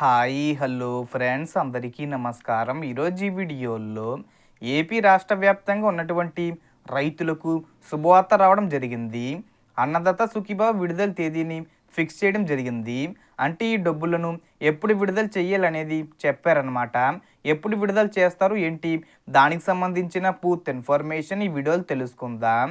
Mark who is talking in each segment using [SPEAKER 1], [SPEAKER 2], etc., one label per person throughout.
[SPEAKER 1] Hi hello friends అందరికీ నమస్కారం. ఈరోజు ఈ వీడియోలో ఏపీ రాష్ట్ర వ్యాప్తంగా ఉన్నటువంటి రైతులకు శుభవార్త రావడం జరిగింది. అన్నదాత సుఖీభావ విడుదల తేదీని ఫిక్స్ చేయడం జరిగింది. అంటే ఈ డబ్బులను ఎప్పుడు విడుదల చేయాలనేది చెప్పారనమాట ఎప్పుడు విడుదల చేస్తారు ఏంటి? దానికి సంబంధించిన పూర్తి ఇన్ఫర్మేషన్ ఈ వీడియోలు తెలుసుకుందాం.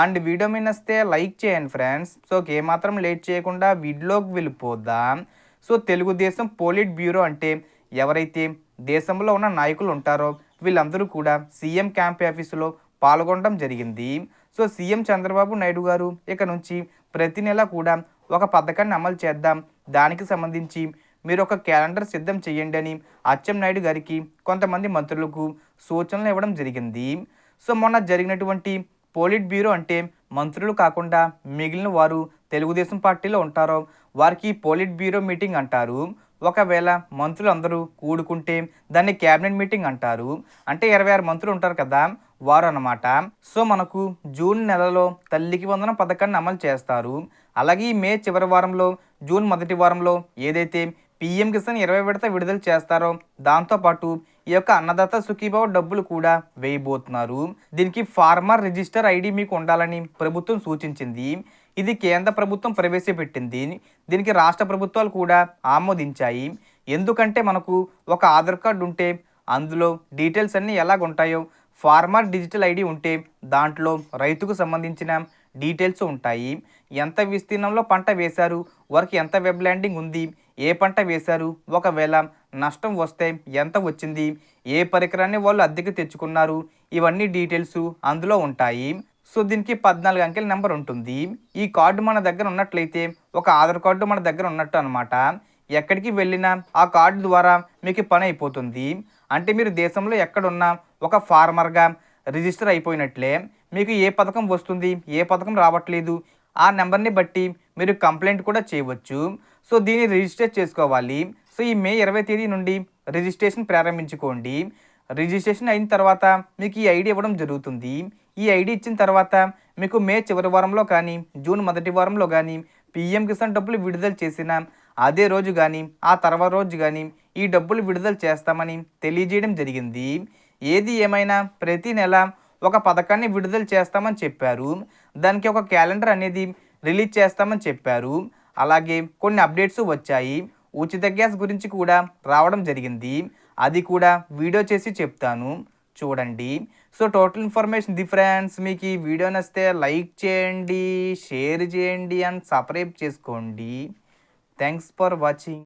[SPEAKER 1] అండ్ వీడియో మీ వస్తే లైక్ చేయండి ఫ్రెండ్స్. సో ఏమాత్రం లేట్ చేయకుండా వీడియోకి వెళ్ళిపోదాం. సో తెలుగుదేశం పోలిట్ బ్యూరో అంటే ఎవరైతే దేశంలో ఉన్న నాయకులు ఉంటారో వీళ్ళందరూ కూడా సీఎం క్యాంప్ ఆఫీసులో పాల్గొనడం జరిగింది. సో సీఎం చంద్రబాబు నాయుడు గారు ఇక నుంచి ప్రతి నెల కూడా ఒక పథకాన్ని అమలు చేద్దాం. దానికి సంబంధించి మీరు ఒక క్యాలెండర్ సిద్ధం చేయండి అని అచ్చెం నాయుడు గారికి కొంతమంది మంత్రులకు సూచనలు ఇవ్వడం జరిగింది. సో మొన్న జరిగినటువంటి పోలిట్ బ్యూరో అంటే మంత్రులు కాకుండా మిగిలిన వారు తెలుగుదేశం పార్టీలో ఉంటారో. వారికి పోలిట్ బ్యూరో మీటింగ్ అంటారు. ఒకవేళ మంత్రులు అందరూ కూడుకుంటే దాన్ని క్యాబినెట్ మీటింగ్ అంటారు. అంటే ఇరవై ఆరు మంత్రులు ఉంటారు కదా వారు అన్నమాట సో మనకు జూన్ నెలలో తల్లికి వందన పథకాన్ని అమలు చేస్తారు. అలాగే మే చివరి వారంలో జూన్ మొదటి వారంలో ఏదైతే పిఎం కిసాన్ ఇరవై విడత విడుదల చేస్తారో దాంతోపాటు ఈ యొక్క అన్నదాత సుఖీభావ డబ్బులు కూడా వేయబోతున్నారు. దీనికి ఫార్మర్ రిజిస్టర్ ఐడి మీకు ఉండాలని ప్రభుత్వం సూచించింది. ఇది కేంద్ర ప్రభుత్వం ప్రవేశపెట్టింది. దీనికి రాష్ట్ర ప్రభుత్వాలు కూడా ఆమోదించాయి. ఎందుకంటే మనకు ఒక ఆధార్ కార్డు ఉంటే అందులో డీటెయిల్స్ అన్నీ ఎలాగుంటాయో ఫార్మర్ డిజిటల్ ఐడి ఉంటే దాంట్లో రైతుకు సంబంధించిన డీటెయిల్స్ ఉంటాయి. ఎంత విస్తీర్ణంలో పంట వేశారు వారికి ఎంత వెబ్ ల్యాండింగ్ ఉంది ఏ పంట వేశారు ఒకవేళ నష్టం వస్తే ఎంత వచ్చింది? ఏ పరికరాన్ని వాళ్ళు అద్దెకి తెచ్చుకున్నారు? ఇవన్నీ డీటెయిల్స్ అందులో ఉంటాయి. సో దీనికి పద్నాలుగు అంకెల నెంబర్ ఉంటుంది. ఈ కార్డు మన దగ్గర ఉన్నట్లయితే ఒక ఆధార్ కార్డు మన దగ్గర ఉన్నట్టు అనమాట ఎక్కడికి వెళ్ళినా ఆ కార్డు ద్వారా మీకు పని అయిపోతుంది. అంటే మీరు దేశంలో ఎక్కడున్నా ఒక ఫార్మర్గా రిజిస్టర్ అయిపోయినట్లే మీకు ఏ పథకం వస్తుంది ఏ పథకం రావట్లేదు ఆ నెంబర్ని బట్టి మీరు కంప్లైంట్ కూడా చేయవచ్చు. సో దీన్ని రిజిస్టర్ చేసుకోవాలి. సో ఈ మే ఇరవై తేదీ నుండి రిజిస్ట్రేషన్ ప్రారంభించుకోండి. రిజిస్ట్రేషన్ అయిన తర్వాత మీకు ఈ ఐడి ఇవ్వడం జరుగుతుంది. ఈ ఐడి ఇచ్చిన తర్వాత మీకు మే చివరి వారంలో కానీ జూన్ మొదటి వారంలో కానీ పిఎం కిసాన్ డబ్బులు విడుదల చేసిన అదే రోజు కానీ ఆ తర్వాత రోజు కానీ ఈ డబ్బులు విడుదల చేస్తామని తెలియజేయడం జరిగింది. ఏది ఏమైనా ప్రతి నెల ఒక పథకాన్ని విడుదల చేస్తామని చెప్పారు. దానికి ఒక క్యాలెండర్ అనేది రిలీజ్ చేస్తామని చెప్పారు. అలాగే కొన్ని అప్డేట్స్ వచ్చాయి. ఉచిత గ్యాస్ గురించి కూడా రావడం జరిగింది. అది కూడా వీడియో చేసి చెప్తాను. చూడండి. సో టోటల్ ఇన్ఫర్మేషన్ డిఫరెన్స్ మీకు ఈ వీడియో నచ్చితే లైక్ చేయండి షేర్ చేయండి అండ్ సబ్స్క్రైబ్ చేసుకోండి. Thanks for watching.